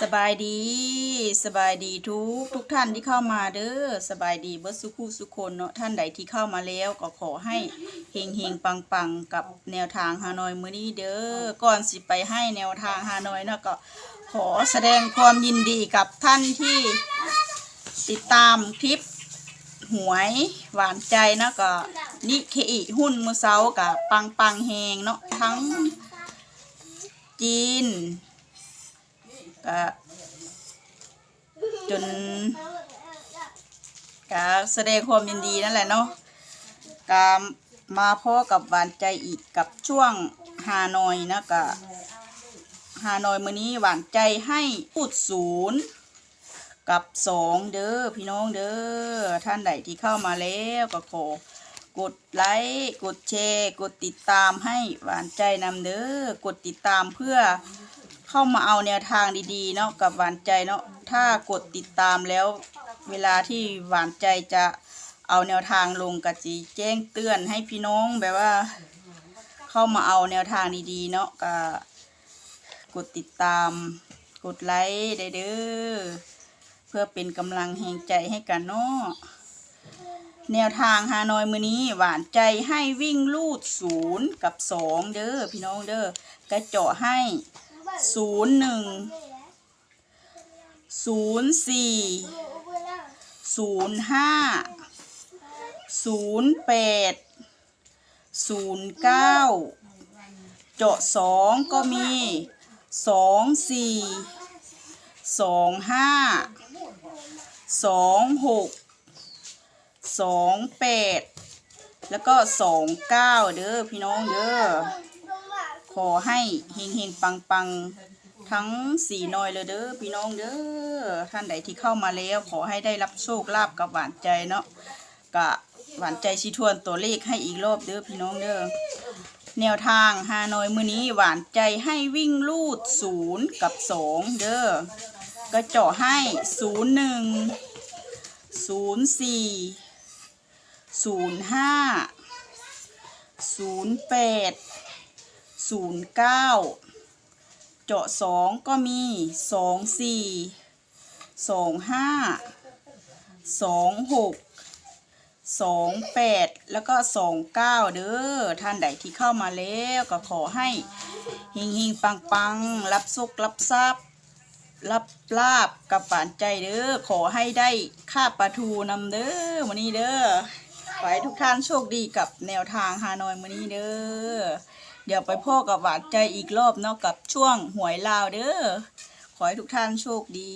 สบายดี สบายดีทุกทุกท่านที่เข้ามาเด้อสบายดีเบิร์สุขุสุคนเนาะท่านใดที่เข้ามาแล้วก็ขอให้เฮงเฮงปังปังกับแนวทางฮานอยมื้อนี้เด้อก่อนสิไปให้แนวทางฮานอยเนาะก็ขอแสดงความยินดีกับท่านที่ติดตามคลิปหวยหวานใจเนาะก็นิเคอิหุ้นมือเซากับปังปังเฮงเนาะทั้งจีน ก็จนก็แสดงความยินดีนั่นแหละเนาะก็มาพ่อกับหวานใจอีกกับช่วงฮานอยนะก็ฮานอยมื้อนี้หวานใจให้พูดศูนย์กับสองเด้อพี่น้องเด้อท่านใดที่เข้ามาแล้วก็ขอกดไลค์กดแชร์ กดติดตามให้หวานใจนำเด้อกดติดตามเพื่อ เข้ามาเอาแนวทางดีๆเนาะกับหวานใจเนาะถ้ากดติดตามแล้ว เวลาที่หวานใจจะเอาแนวทางลงกะจีแจ้งเตือนให้พี่น้องแบบว่า เข้ามาเอาแนวทางดีๆเนาะก็กดติดตาม กดไลค์ได้เด้อเพื่อเป็นกำลังแห่งใจให้กันเนาะแนวทางฮานอยมือนี้หวานใจให้วิ่งลูดศูนย์กับสองเด้อพี่น้องเด้อกระเจาะให้ ศูนย์หนึ่งศูนย์สี่ศูนย์ห้าศูนย์แปดศูนย์เก้าเจาะสองก็มีสองสี่สองห้าสองหกสองแปดแล้วก็สองเก้าเด้อพี่น้องเด้อ อให้เฮงเฮงปังปังทั้งสี่นอยเลยเด้อพี่น้องเด้อท่านใดที่เข้ามาแล้ว ขอให้ได้รับโชคลาภกับหวานใจเนาะกะหวานใจชิทวนตัวเลขให้อีกรอบเด้อพี่น้องเด้อแนวทางฮานอยมือนี้หวานใจให้วิ่งลูดศูนย์กับสองเด้อก็เจาะให้ศูนย์หนึ่งศูนย์สี่ศูนย์ห้าศูนย์แปด ศูนย์เก้าเจาะสองก็มีสองสี่สองห้าสองหกสองแปดแล้วก็สองเก้าเด้อท่านใดที่เข้ามาแล้วก็ขอให้เฮงเฮงปังปังรับสุกรับทรัพย์ รับลาบกับปานใจเด้อขอให้ได้ค่าปลาทูนำเด้อวันนี้เด้อขอให้ทุกท่านโชคดีกับแนวทางฮานอยวันนี้เด้อ เดี๋ยวไปพ่อกับหวานใจอีกรอบเนาะกับช่วงหวยลาวเด้อขอให้ทุกท่านโชคดี